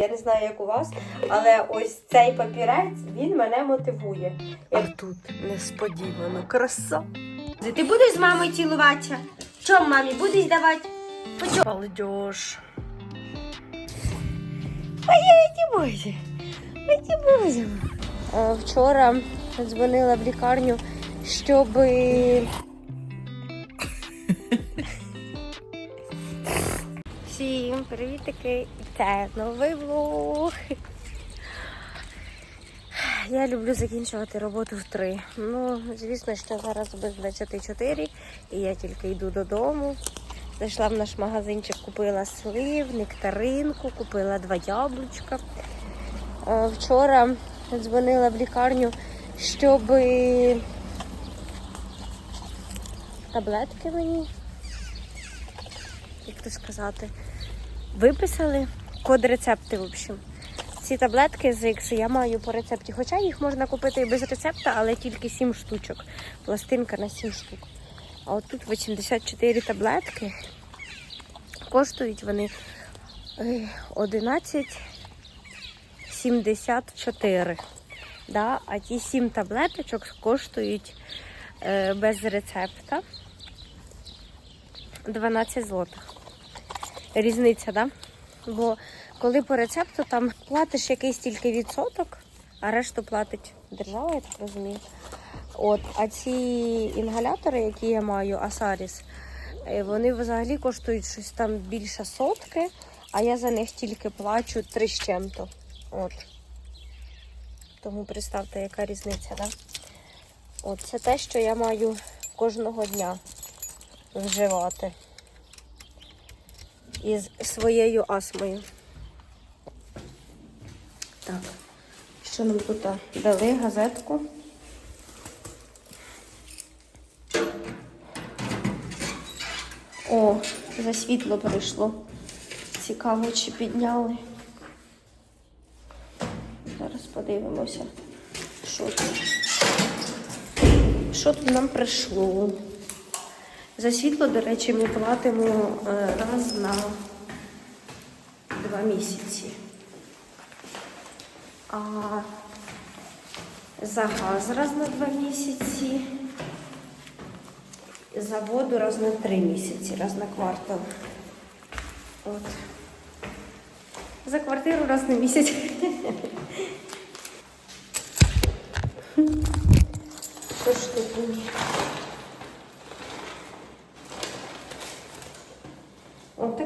Я не знаю, як у вас, але ось цей папірець він мене мотивує. Як тут несподівано, краса. Ти будеш з мамою цілуватися? Чом мамі будеш давати? Молодіж. Боже, Ой, боже. Е, Вчора дзвонила в лікарню, щоб всім привітики! Це новий влог. Я люблю закінчувати роботу в три. Ну, звісно, що зараз без 24 і я тільки йду додому. Зайшла в наш магазинчик, купила слив, нектаринку, купила два яблучка. Е, Вчора дзвонила в лікарню, щоб таблетки мені, як то сказати, виписали код рецепти, в общем. Ці таблетки з Іксу я маю по рецепті. Хоча їх можна купити і без рецепта, але тільки 7 штучок. Пластинка на 7 штук. А от тут 84 таблетки. Коштують вони е, 11,74. Да? А ті 7 таблеточок коштують е, без рецепта 12 злотих. Різниця, да? Бо коли по рецепту там платиш якийсь тільки відсоток, а решту платить держава, я так розумію. От, а ці інгалятори, які я маю, Асаріс, е, вони взагалі коштують щось там більше сотки, а я за них тільки плачу три з чим-то. От. Тому представте, яка різниця, да? От це те, що я маю кожного дня вживати із своєю астмою. Так, що нам тут дали газетку? О, за світло прийшло. Цікаво, чи підняли. Зараз подивимося, що тут. Що тут нам прийшло? За світло, до речі, ми платимо е, раз на два місяці. А за газ раз на два місяці. За воду раз на три місяці, раз на квартал. От. За квартиру раз на місяць. Що ж тут мені? От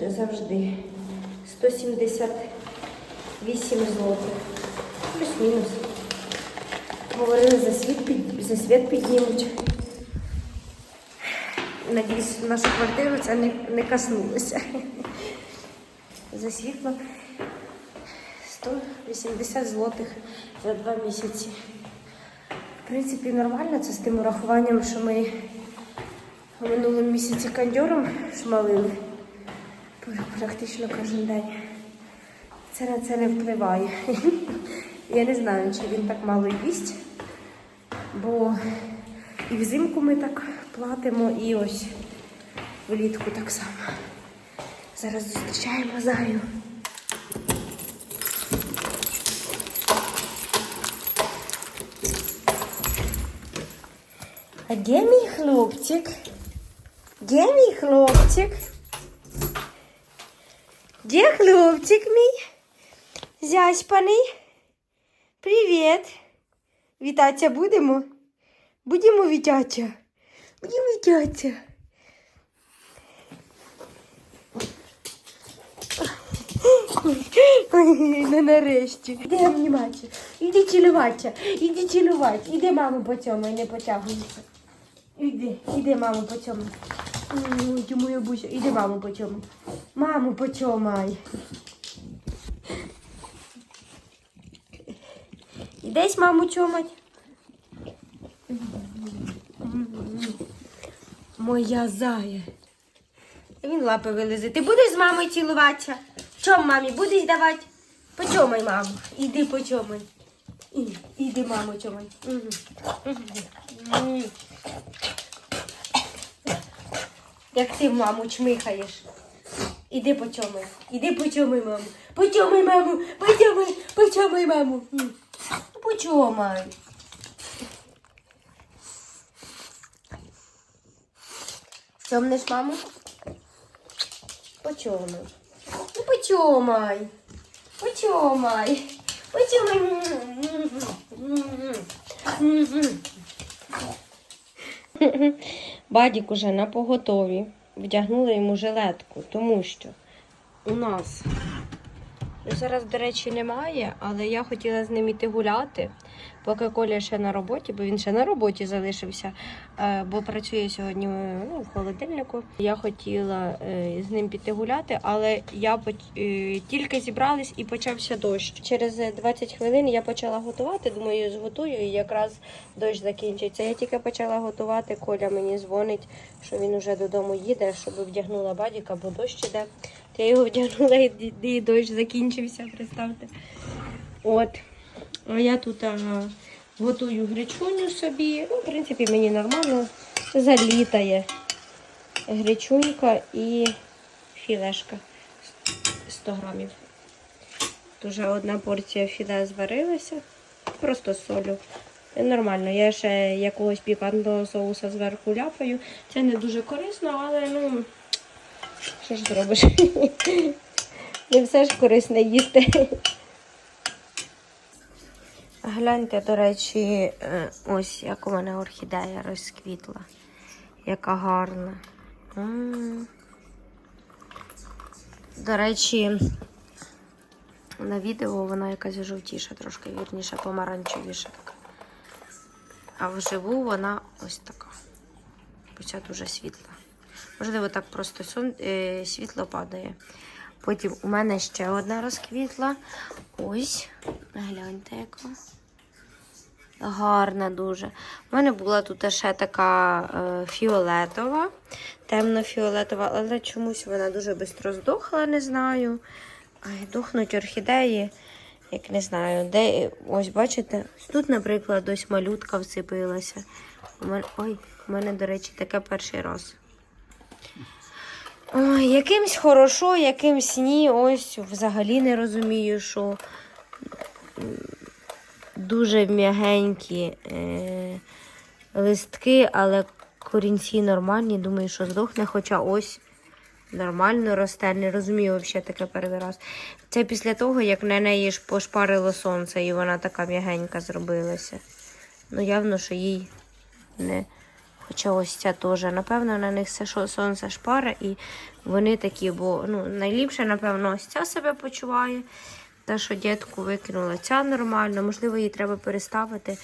так завжди, завжди. 178 злотих. Плюс-мінус. Говорили, за світ, під, за світ піднімуть. Надіюсь, нашу квартиру це не, не коснулося. За світло 180 злотих за два місяці. В принципі, нормально це з тим урахуванням, що ми минулому місяці кондьором шмалили практично кожен день. Це на це не впливає. Я не знаю, чи він так мало їсть, бо і взимку ми так платимо, і ось влітку так само. Зараз зустрічаємо Заю. А де мій хлопчик? Де мій хлопчик? Де хлопчик мій? Зяськаний? Привіт. Вітатися будемо? Будемо вітатися. Будемо вітатися. Ну нарешті. Іди обніматися. Іди цілуватися. Іди цілувати. Іди маму поцьомай, не потягуйся. Іди, іди маму поцьомай. Ой, ти моя буся. Іди маму поцьомай. Маму поцьомай. Ідесь маму чомать. Моя зая. Він лапи вилизе. Ти будеш з мамою цілуватися? Чом мамі будеш давати? Почомай, маму. Іди почомай. Іди, маму, чомай. Мгм. Як ти маму чмихаєш. Іди почомай. Іди почомай маму. Почомай маму. Почомай, почомай маму. Почомай. Чомнеш маму? Почомай. Ну, почомай. Почомай. Почомай. Бадік уже на поготові. Вдягнули йому жилетку, тому що у нас ну, зараз, до речі, немає, але я хотіла з ним іти гуляти, поки Коля ще на роботі, бо він ще на роботі залишився, е, бо працює сьогодні ну, в холодильнику. Я хотіла е, з ним піти гуляти, але я е, тільки зібрались і почався дощ. Через е, 20 хвилин я почала готувати. Думаю, зготую і якраз дощ закінчиться. Я тільки почала готувати. Коля мені дзвонить, що він уже додому їде, щоб вдягнула бадіка, бо дощ іде. Я його вдягнула і дощ закінчився, представте. От. А я тут ага, готую гречуню собі. Ну, в принципі, мені нормально залітає гречунька і філешка 100 грамів. Дуже одна порція філе зварилася, просто солю. Нормально, я ще якогось пікантного соуса зверху ляпаю. Це не дуже корисно, але ну, що ж зробиш? Не все ж корисне їсти. Гляньте, до речі, е, ось як у мене орхідея розквітла. Яка гарна. До речі, на відео вона якась жовтіша, трошки вірніше, помаранчевіша така. А вживу вона ось така. Хоча дуже світла. Можливо, так просто сон... е, світло падає. Потім у мене ще одна розквітла. Ось, гляньте, яка. Гарна дуже. У мене була тут ще така е, фіолетова, темно-фіолетова, але чомусь вона дуже швидко здохла, не знаю. Ай, дохнуть орхідеї, як не знаю, де. Ось бачите, тут, наприклад, ось малютка вцепилася. У мене, ой, у мене, до речі, таке перший раз. Ой, якимсь хорошо, якимсь ні. Ось взагалі не розумію, що дуже м'ягенькі е, листки, але корінці нормальні. Думаю, що здохне, хоча ось нормально росте. Не розумію взагалі таке перший раз. Це після того, як на неї ж пошпарило сонце, і вона така м'ягенька зробилася. Ну, явно, що їй не. Хоча ось ця теж. Напевно, на них все сонце шпара, і вони такі, бо ну, найліпше, напевно, ось ця себе почуває. Та, що дітку викинула, ця нормально, можливо, її треба переставити.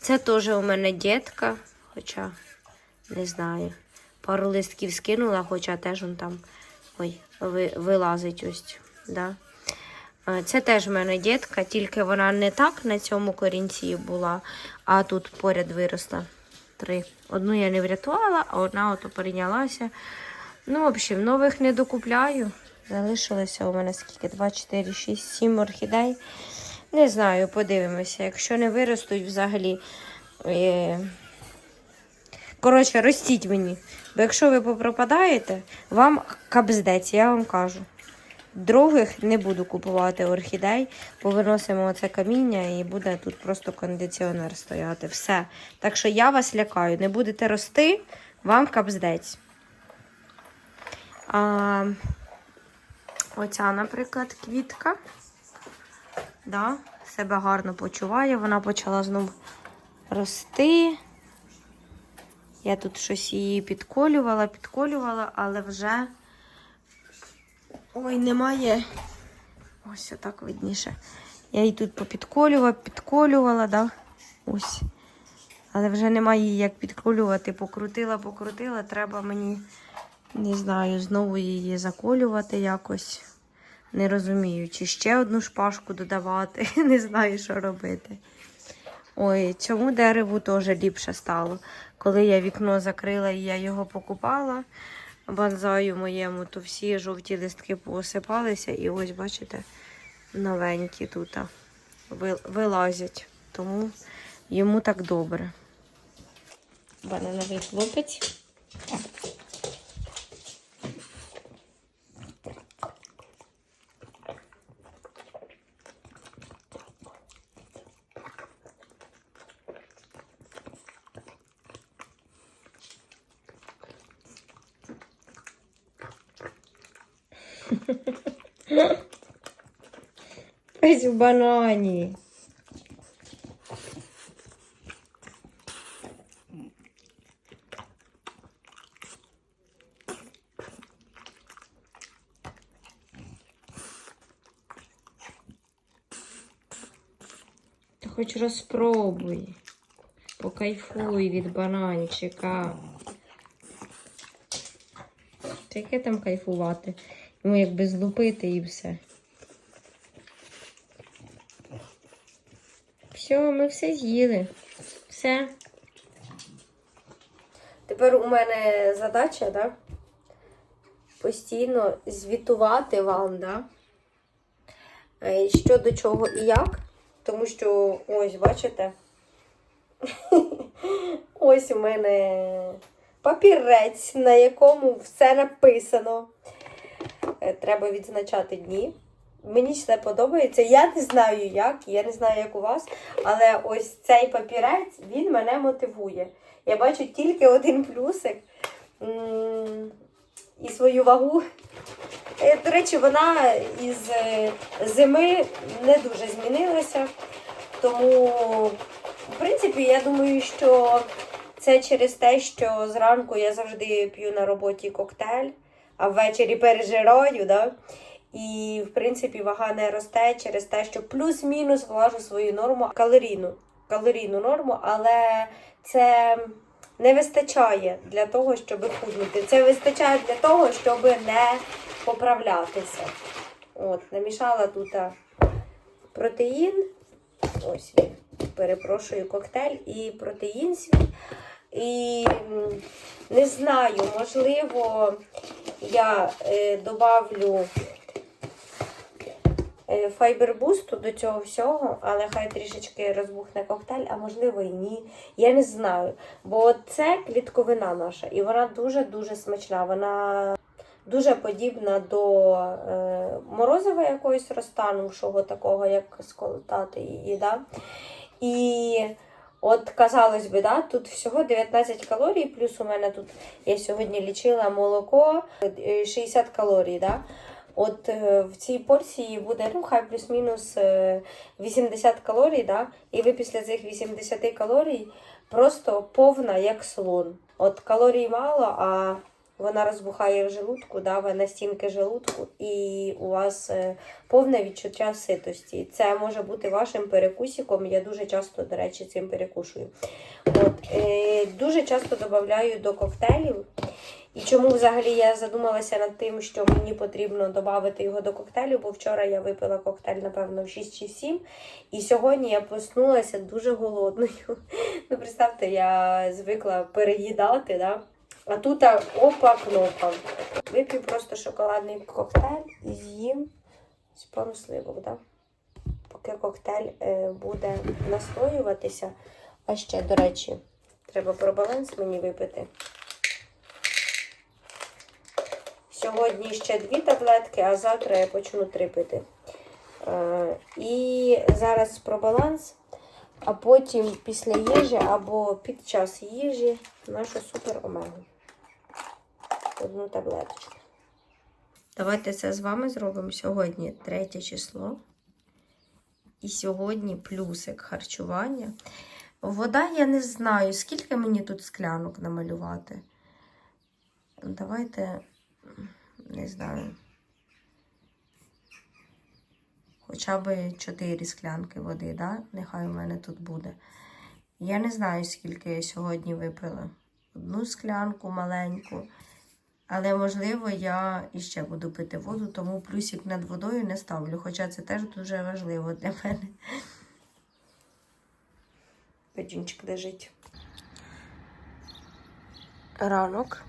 Це теж у мене дітка, хоча не знаю. Пару листків скинула, хоча теж он там ой, ви, вилазить ось. Да. Це теж в мене дітка, тільки вона не так на цьому корінці була, а тут поряд виросла. Три. Одну я не врятувала, а одна ото перейнялася. Ну, в общем, нових не докупляю. Залишилося у мене скільки? 2, 4, 6, 7 орхідей. Не знаю, подивимося. Якщо не виростуть взагалі. Е... Коротше, ростіть мені. Бо якщо ви попропадаєте, вам капздець, я вам кажу. Других не буду купувати орхідей, повиносимо оце каміння і буде тут просто кондиціонер стояти. Все. Так що я вас лякаю, не будете рости, вам капздець. А, оця, наприклад, квітка. Да, себе гарно почуває. Вона почала знову рости. Я тут щось її підколювала, підколювала, але вже. Ой, немає. Ось отак видніше. Я її тут попідколювала, підколювала, да? Ось. Але вже немає її як підколювати. Покрутила, покрутила. Треба мені, не знаю, знову її заколювати якось. Не розумію, чи ще одну шпажку додавати. Не знаю, що робити. Ой, цьому дереву теж ліпше стало. Коли я вікно закрила і я його покупала, банзаю моєму, то всі жовті листки поосипалися, і ось, бачите, новенькі тут вилазять. Тому йому так добре. Банановий хлопець. В банані. Хоч розпробуй. Покайфуй від бананчика. Та Яке там кайфувати? Йому якби злупити і все. Все, ми все з'їли. Все. Тепер у мене задача, да? Постійно звітувати вам, да? Е, Що до чого і як. Тому що, ось, бачите, ось у мене папірець, на якому все написано. Е, Треба відзначати дні. Мені все подобається. Я не знаю як, я не знаю, як у вас, але ось цей папірець він мене мотивує. Я бачу тільки один плюсик і свою вагу. Е, До речі, вона із е, зими не дуже змінилася. Тому, в принципі, я думаю, що це через те, що зранку я завжди п'ю на роботі коктейль, а ввечері пережираю. Да? І, в принципі, вага не росте через те, що плюс-мінус влажу свою норму калорійну, калорійну норму, але це не вистачає для того, щоб худнути. Це вистачає для того, щоб не поправлятися. От, намішала тут протеїн. Ось. Перепрошую коктейль і протеїн. І не знаю, можливо, я е, добавлю файбербусту до цього всього, але хай трішечки розбухне коктейль, а можливо і ні. Я не знаю. Бо це клітковина наша, і вона дуже-дуже смачна. Вона дуже подібна до е, морозива якогось розтанувшого, такого, як сколотати її. Да? І от, казалось би, да, тут всього 19 калорій, плюс у мене тут я сьогодні лічила молоко е, 60 калорій. Да? От е, в цій порції буде, ну, хай плюс-мінус е, 80 калорій, да? і ви після цих 80 калорій просто повна, як слон. От калорій мало, а вона розбухає в желудку, да, на стінки желудку, і у вас е, повне відчуття ситості. Це може бути вашим перекусиком. Я дуже часто, до речі, цим перекушую. От, е, дуже часто додаю до коктейлів. І чому взагалі я задумалася над тим, що мені потрібно додати його до коктейлю, бо вчора я випила коктейль, напевно, в 6 чи 7, і сьогодні я проснулася дуже голодною. Ну, представте, я звикла переїдати, да? А тут опа кнопка. Вип'ю просто шоколадний коктейль і з'їм пару сливок, да? поки коктейль е, буде настоюватися. А ще, до речі, треба про баланс мені випити. Сьогодні ще дві таблетки, а завтра я почну три пити. Е, і зараз про баланс, а потім після їжі або під час їжі нашу супер омегу. Одну таблеточку. Давайте це з вами зробимо сьогодні третє число. І сьогодні плюсик харчування. Вода я не знаю, скільки мені тут склянок намалювати. Давайте, не знаю. Хоча б 4 склянки води, да? нехай у мене тут буде. Я не знаю, скільки я сьогодні випила. Одну склянку маленьку. Але, можливо, я іще буду пити воду, тому плюсик над водою не ставлю. Хоча це теж дуже важливо для мене. Печінчик лежить. Ранок.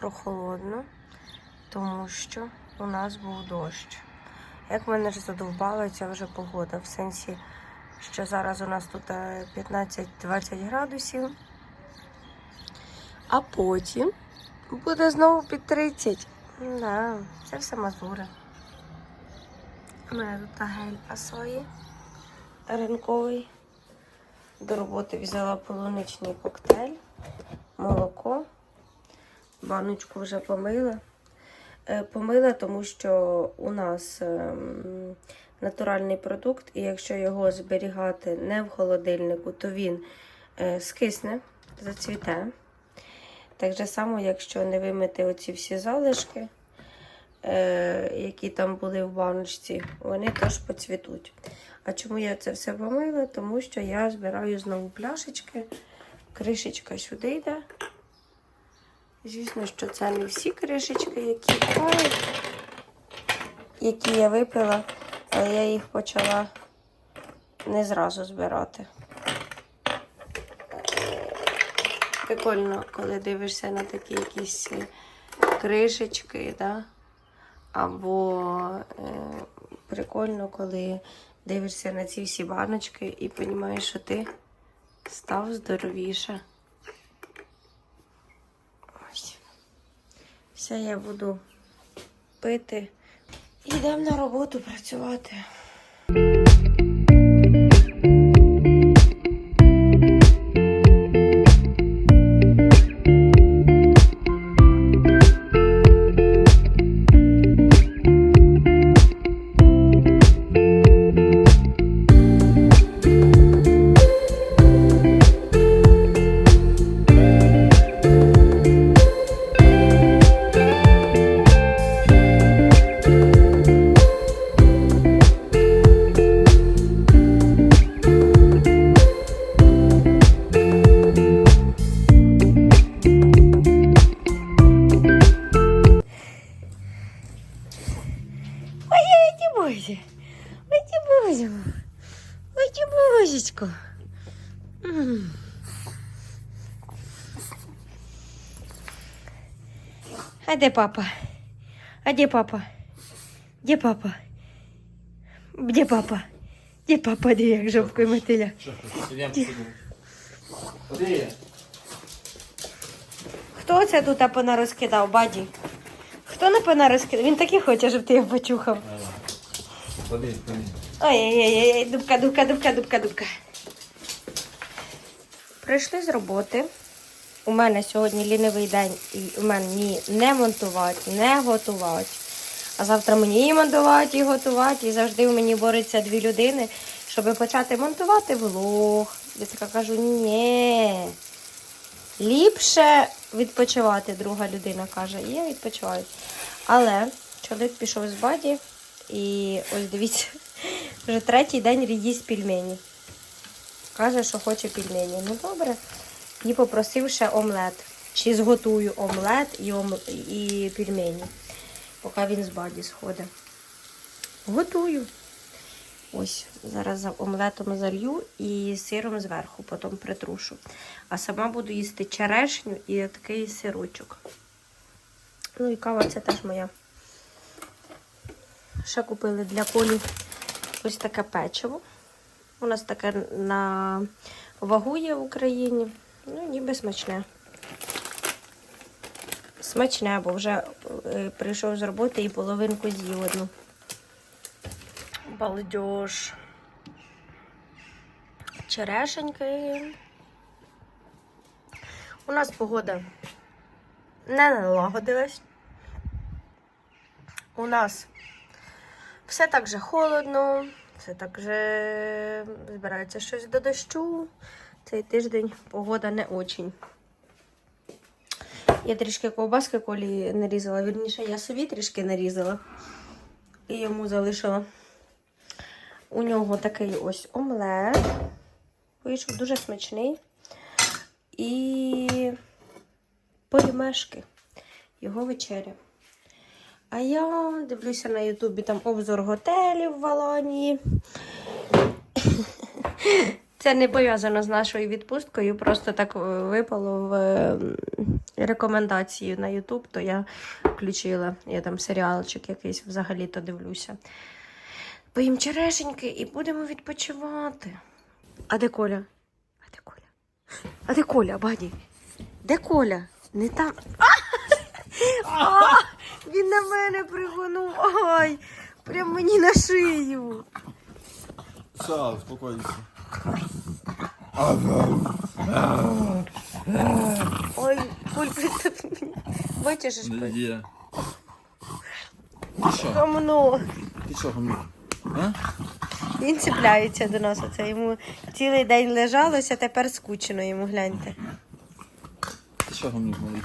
Прохолодно, тому що у нас був дощ. Як мене ж задовбала ця вже погода, в сенсі, що зараз у нас тут е, 15-20 градусів, а потім буде знову під 30. Да, це все мазури. У мене тут гель асої ранковий. До роботи взяла полуничний коктейль, молоко. Баночку вже помила. Е, Помила, тому що у нас ем, натуральний продукт, і якщо його зберігати не в холодильнику, то він е, скисне, зацвіте. Так же само, якщо не вимити оці всі залишки, е, які там були в баночці, вони теж поцвітуть. А чому я це все помила? Тому що я збираю знову пляшечки, кришечка сюди йде. Звісно, що це не всі кришечки, які ой, які я випила, але я їх почала не зразу збирати. Прикольно, коли дивишся на такі якісь е, кришечки, да? або е, прикольно, коли дивишся на ці всі баночки і розумієш, що ти став здоровіше. Все я буду пити. І на роботу працювати. А де папа? А де папа? Де папа? Де папа? Де папа, де як жовкою мотиля? Хто це тут апана розкидав, баді? Хто напевно розкидав? Він таки хоче, щоб ти його почухав. Ой-ой-ой, дубка, дубка, дубка, дубка, дубка. Прийшли з роботи. У мене сьогодні лінивий день, і у мене ні не монтувати, не готувати. А завтра мені і монтувати, і готувати. І завжди у мені бореться дві людини, щоб почати монтувати влог. Я така кажу, ні. Ліпше відпочивати, друга людина каже, і я відпочиваю. Але чоловік пішов з баді, і ось дивіться, вже третій день їсть пельмені. Каже, що хоче пельмені. Ну добре. І попросив ще омлет. Чи зготую омлет і, ом... і пельмені, поки він з баді сходить. Готую. Ось, зараз омлетом залью і сиром зверху, потім притрушу. А сама буду їсти черешню і такий сирочок. Ну і кава це теж моя. Ще купили для колі ось таке печиво. У нас таке на вагу є в Україні. Ну, ніби смачне. Смачне, бо вже е, прийшов з роботи і половинку з'їв одну. Балдеж. Черешеньки. У нас погода не налагодилась. У нас все так же холодно, все так же збирається щось до дощу. Цей тиждень погода не очень. Я трішки ковбаски колі нарізала. Вірніше, я собі трішки нарізала і йому залишила. У нього такий ось омлет. Вийшов дуже смачний. І пельмешки. Його вечеря. А я дивлюся на Ютубі там обзор готелів в Аланії. Це не пов'язано з нашою відпусткою, просто так е, випало в рекомендації на Ютуб, то я включила. Я там серіалчик якийсь взагалі-то дивлюся. Поїм черешеньки і будемо відпочивати. А де Коля? А де Коля? А де Коля, баді? Де Коля? Не там. А! А! Він на мене пригонув. Ой! Прям мені на шию. Все, успокойся. Ой, ти мені. Витяжеш? Є. що? Гамно. Ти що, гамно? А? Він цепляється до нас. Оце йому цілий день лежалося, тепер скучно йому гляньте. Ти що, гамно малий?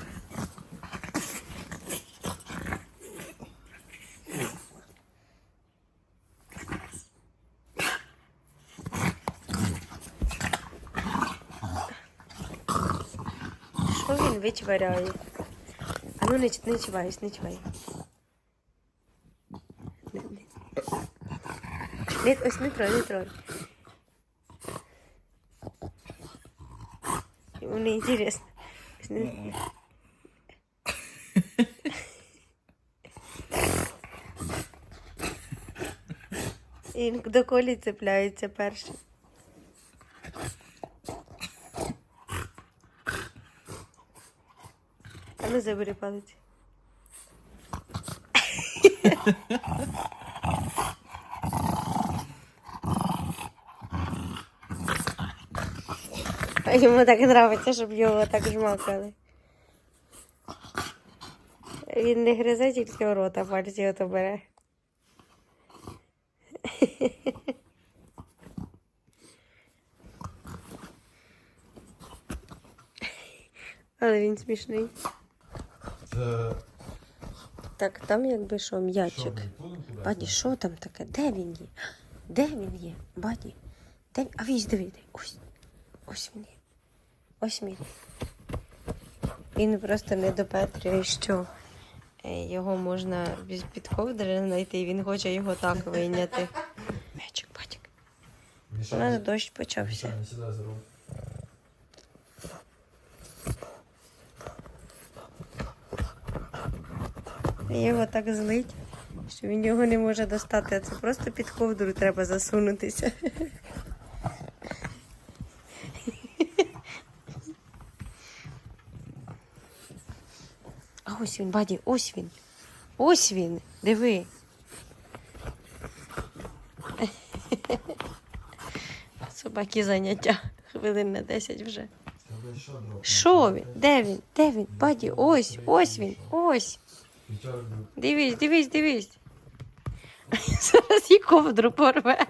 Що він вичваряє? А ну не, не чуваюсь, не чувай. Не, ось не трой, не трой. Йому не інтересно. Ось не- Він до колі цепляється перший. А ну забери палець. Йому так подобається, щоб його так жмакали. Він не гризе тільки у рота, пальці ото бере. Але він смішний. Це... Так, там якби що, м'ячик. Баді, що там таке? Де він є? Де він є? Баді? Де... А вісь диви. Ось. Ось він є. Ось він. Він просто не допетрює, що е, його можна без під ковдри знайти, і він хоче його так вийняти. М'ячик, батік. У нас дощ почався. Не сідай за руль. Його так злить, що він його не може достати, а це просто під ковдру треба засунутися. А ось він, баді, ось він. Ось він. Диви. Собаки заняття. Хвилин на 10 вже. Що він? Де він? Де він? Баді, ось, ось він, ось. Дивись, дивись, дивись. Зараз і ковдру порве.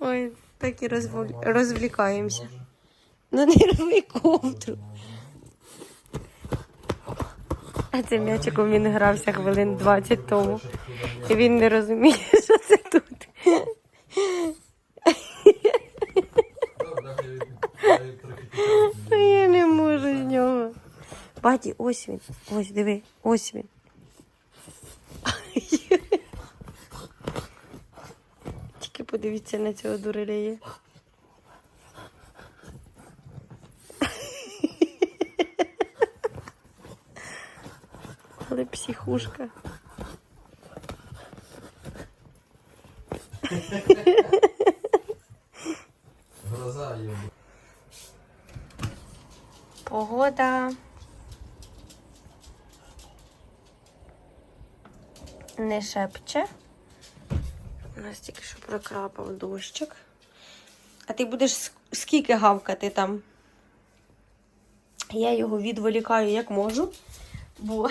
Ой, так і розвлікаємося. Ну не рви ковдру. А це м'ячиком він грався хвилин 20 тому. І він не розуміє, що це тут. Я не можу з нього. Баті, ось він. Ось, диви, ось він. Тільки подивіться на цього дурелея. Але психушка. Гроза є. Погода. Не шепче. У нас тільки що прокрапав дощик. А ти будеш скільки гавкати там? Я його відволікаю як можу, бо,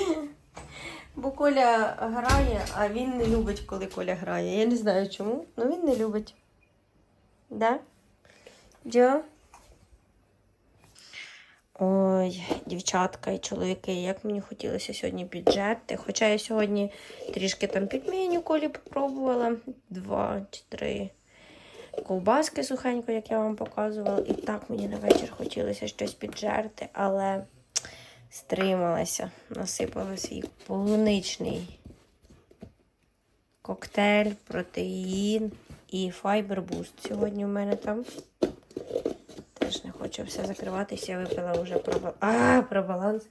бо Коля грає, а він не любить, коли Коля грає. Я не знаю чому, але він не любить. Да? Джо? Ой, дівчатка і чоловіки, як мені хотілося сьогодні піджерти. Хоча я сьогодні трішки там підміню колі попробувала. Два чи три ковбаски сухенько, як я вам показувала. І так мені на вечір хотілося щось піджерти, але стрималася. Насипала свій полуничний коктейль, протеїн і файбер буст. Сьогодні у мене там. Все закриватися. Я випила вже про, а, про баланс.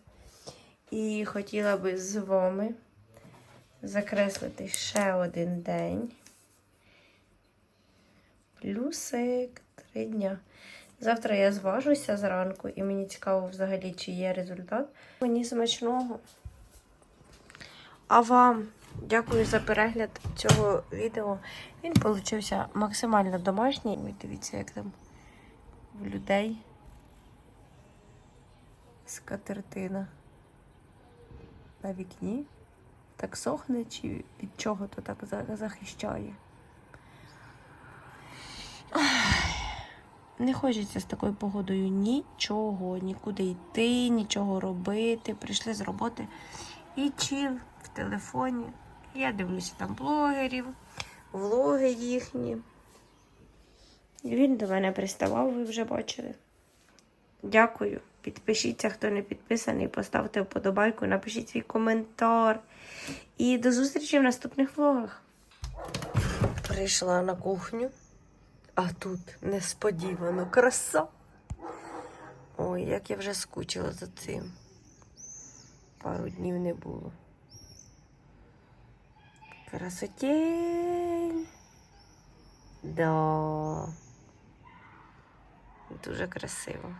І хотіла би з вами закреслити ще один день. Плюсик три дня. Завтра я зважуся зранку, і мені цікаво взагалі, чи є результат. Мені смачного. А вам дякую за перегляд цього відео. Він получився максимально домашній. Дивіться, як там в людей скатертина на вікні. так сохне, чи від чого то так захищає. Не хочеться з такою погодою нічого, нікуди йти, нічого робити. Прийшли з роботи і чил в телефоні. Я дивлюся там блогерів, влоги їхні. Він до мене приставав, ви вже бачили. Дякую. Підпишіться, хто не підписаний, поставте вподобайку, напишіть свій коментар. І до зустрічі в наступних влогах. Прийшла на кухню, а тут несподівано краса. Ой, як я вже скучила за цим. Пару днів не було. Красотень. Да. Дуже красиво.